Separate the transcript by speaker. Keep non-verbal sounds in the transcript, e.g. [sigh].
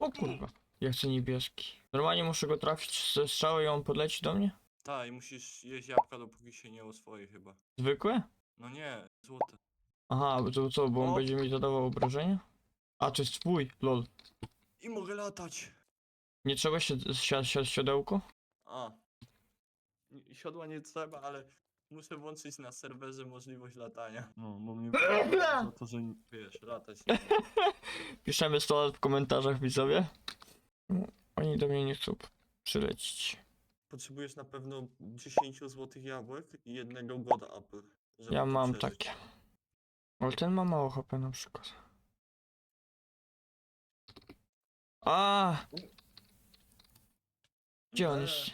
Speaker 1: O kurwa. Ja chcę niebieski. Normalnie muszę go trafić ze strzały i on podleci do mnie?
Speaker 2: Tak, i musisz jeść jabłka, dopóki się nie oswoi chyba.
Speaker 1: Zwykłe?
Speaker 2: No nie, złote.
Speaker 1: Aha, bo to co, bo on
Speaker 2: O.
Speaker 1: będzie mi zadawał obrażenia? A, to jest twój, lol.
Speaker 2: I mogę latać.
Speaker 1: Nie trzeba się si si siodełko?
Speaker 2: A. Siodła nie trzeba, ale muszę włączyć na serwerze możliwość latania. No, bo mnie za [laughs] to, że wiesz, latać. nie. [laughs]
Speaker 1: Piszemy 100 lat w komentarzach, widzowie. Oni do mnie nie chcą przylecieć.
Speaker 2: Potrzebujesz na pewno 10 złotych jabłek i jednego goda apple. żeby
Speaker 1: Ja
Speaker 2: to
Speaker 1: mam
Speaker 2: przeżyć.
Speaker 1: takie. Ale ten ma mało HP na przykład. A, Gdzie on jest?